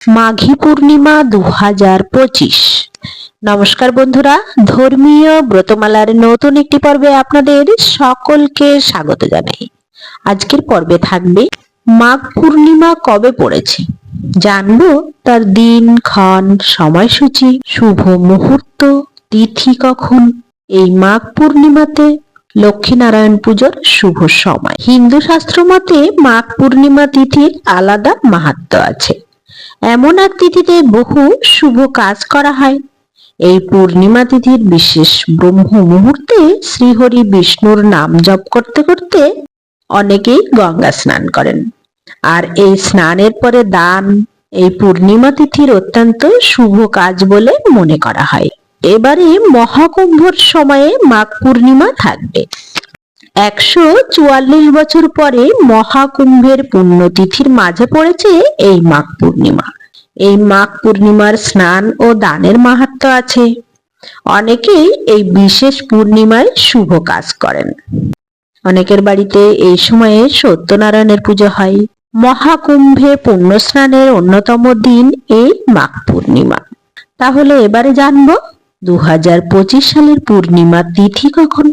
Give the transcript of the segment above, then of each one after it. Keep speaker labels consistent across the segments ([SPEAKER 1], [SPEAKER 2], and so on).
[SPEAKER 1] মাঘী পূর্ণিমা দু হাজার পঁচিশ। নমস্কার বন্ধুরা, ধর্মীয় ব্রতমালার নতুন একটি পর্বে আপনাদের সকলকে স্বাগত জানাই। আজকের পর্বে থাকবে, মাঘ পূর্ণিমা কবে পড়েছে? জানব তার দিন, ক্ষণ, সময়সূচি, শুভ মুহূর্ত, তিথি কখন? এই মাঘ পূর্ণিমাতে লক্ষ্মীনারায়ণ পুজোর শুভ সময়। হিন্দু শাস্ত্র মতে মাঘ পূর্ণিমা তিথির আলাদা মাহাত্ম্য আছে। এমন এক তিথিতে বহু শুভ কাজ করা হয়। এই পূর্ণিমা তিথির বিশেষ ব্রহ্ম মুহূর্তে শ্রীহরি বিষ্ণুর নাম জপ করতে করতে অনেকেই গঙ্গা স্নান করেন। আর এই স্নানের পরে দান, এই পূর্ণিমা তিথির অত্যন্ত শুভ কাজ বলে মনে করা হয়। এবারে মহাকুম্ভর সময়ে মাঘ পূর্ণিমা থাকবে। একশো চুয়াল্লিশ বছর পরে মহাকুম্ভের পুণ্যতিথির মাঝে পড়েছে এই মাঘ পূর্ণিমা। এই মাঘ পূর্ণিমার স্নান ও দানের মাহাত্ম্য আছে। অনেকেই এই বিশেষ পূর্ণিমায় শুভ কাজ করেন। অনেকের বাড়িতে এই সময়ে সত্যনারায়ণের পুজো হয়। মহাকুম্ভে পুণ্য স্নানের অন্যতম দিন এই মাঘ পূর্ণিমা। তাহলে এবারে জানব দু সালের পূর্ণিমা তিথি কখন?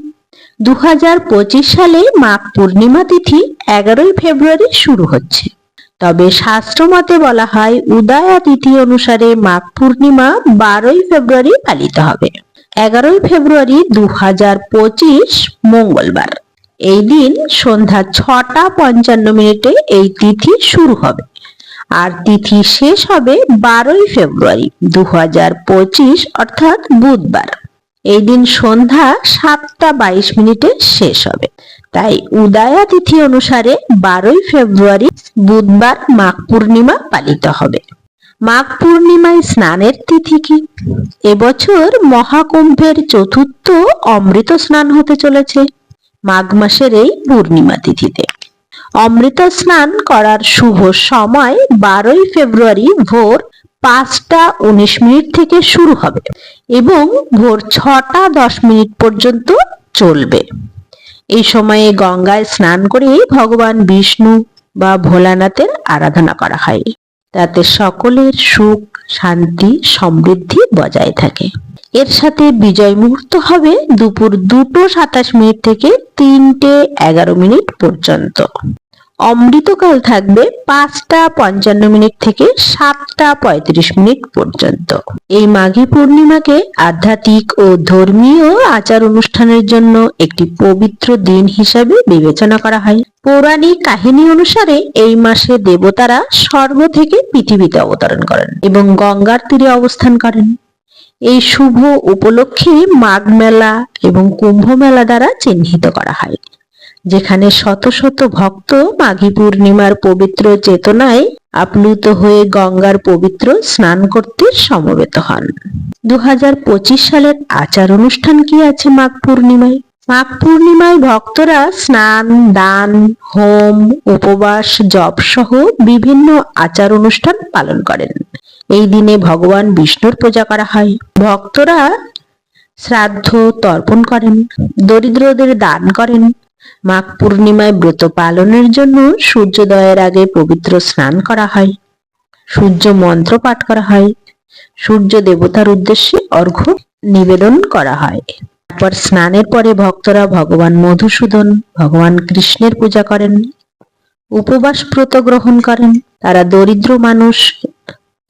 [SPEAKER 1] দু হাজার পঁচিশ সালে মাঘ পূর্ণিমা তিথি এগারোই ফেব্রুয়ারি শুরু হচ্ছে। তবে শাস্ত্র মতে বলা হয়, উদয়া তিথি অনুসারে মাঘ পূর্ণিমা বারোই ফেব্রুয়ারি পালিত হবে। এগারোই ফেব্রুয়ারি দু হাজার পঁচিশ মঙ্গলবার। এই দিন সন্ধ্যা ছটা পঞ্চান্ন মিনিটে এই তিথি শুরু হবে। আর তিথি শেষ হবে বারোই ফেব্রুয়ারি দুহাজার পঁচিশ, অর্থাৎ বুধবার। এই দিন সন্ধ্যা সাতটা বাইশ মিনিটে শেষ হবে। তাই উদয়া তিথি অনুসারে বারোই ফেব্রুয়ারি বুধবার মাঘ পূর্ণিমা পালিত হবে। মাঘ পূর্ণিমায় স্নানের তিথি কি? এবছর মহাকুম্ভের চতুর্থ অমৃত স্নান হতে চলেছে, মাঘ মাসের এই পূর্ণিমা তিথিতে। অমৃত স্নান করার শুভ সময় বারোই ফেব্রুয়ারি ভোর পাঁচটা উনিশ মিনিট থেকে শুরু হবে এবং ভোর ছটা দশ মিনিট পর্যন্ত চলবে। এই সময়ে গঙ্গায় স্নান করে ভগবান বিষ্ণু বা ভোলানাথের আরাধনা করা হয়। তাতে সকলের সুখ, শান্তি, সমৃদ্ধি বজায় থাকে। এর সাথে বিজয় মুহূর্ত হবে দুপুর দুটো সাতাশ মিনিট থেকে তিনটে এগারো মিনিট পর্যন্ত। অমৃতকাল থাকবে পাঁচটা পঞ্চান্ন মিনিট থেকে সাতটা পঁয়ত্রিশ মিনিট পর্যন্ত। এই মাঘী পূর্ণিমাকে আধ্যাত্মিক ও ধর্মীয় আচার অনুষ্ঠানের জন্য একটি পবিত্র দিন হিসাবে বিবেচনা করা হয়। পৌরাণিক কাহিনী অনুসারে এই মাসে দেবতারা স্বর্গ থেকে পৃথিবীতে অবতরণ করেন এবং গঙ্গার তীরে অবস্থান করেন। এই শুভ উপলক্ষে মাঘ মেলা এবং কুম্ভ মেলা দ্বারা চিহ্নিত করা হয়। যেখানে শত শত ভক্ত মাঘী পূর্ণিমার পবিত্র চেতনায় আপ্লুত হয়ে গঙ্গার পবিত্র স্নান করতে সমবেত হন। দু হাজার পঁচিশ সালের আচার অনুষ্ঠান কি আছে মাঘ পূর্ণিমায়? মাঘ পূর্ণিমায় ভক্তরা স্নান, দান, হোম, উপবাস, জপ সহ বিভিন্ন আচার অনুষ্ঠান পালন করেন। এই দিনে ভগবান বিষ্ণুর পূজা করা হয়। ভক্তরা শ্রাদ্ধ তর্পণ করেন, দরিদ্রদের দান করেন মাঘ পূর্ণিমায় ব্রত পালনের জন্য সূর্যোদয়ের আগে পবিত্র স্নান করা হয়। সূর্য মন্ত্র পাঠ করা হয়। সূর্য দেবতার উদ্দেশ্যে অর্ঘ্য নিবেদন করা হয়। তারপর স্নানের পরে ভক্তরা ভগবান মধুসূদন, ভগবান কৃষ্ণের পূজা করেন, উপবাস ব্রত গ্রহণ করেন। তারা দরিদ্র মানুষ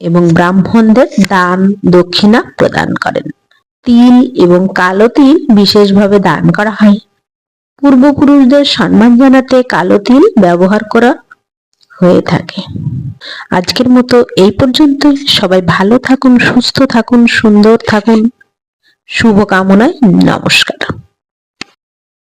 [SPEAKER 1] এবং ব্রাহ্মণদের দান, দক্ষিণা প্রদান করেন। তিল এবং কালো তিল বিশেষভাবে দান করা হয়। পূর্বপুরুষদের সম্মান জানাতে কালো তিল ব্যবহার করা হয়ে থাকে। আজকের মতো এই পর্যন্তই। সবাই ভালো থাকুন, সুস্থ থাকুন, সুন্দর থাকুন। শুভকামনায় নমস্কার।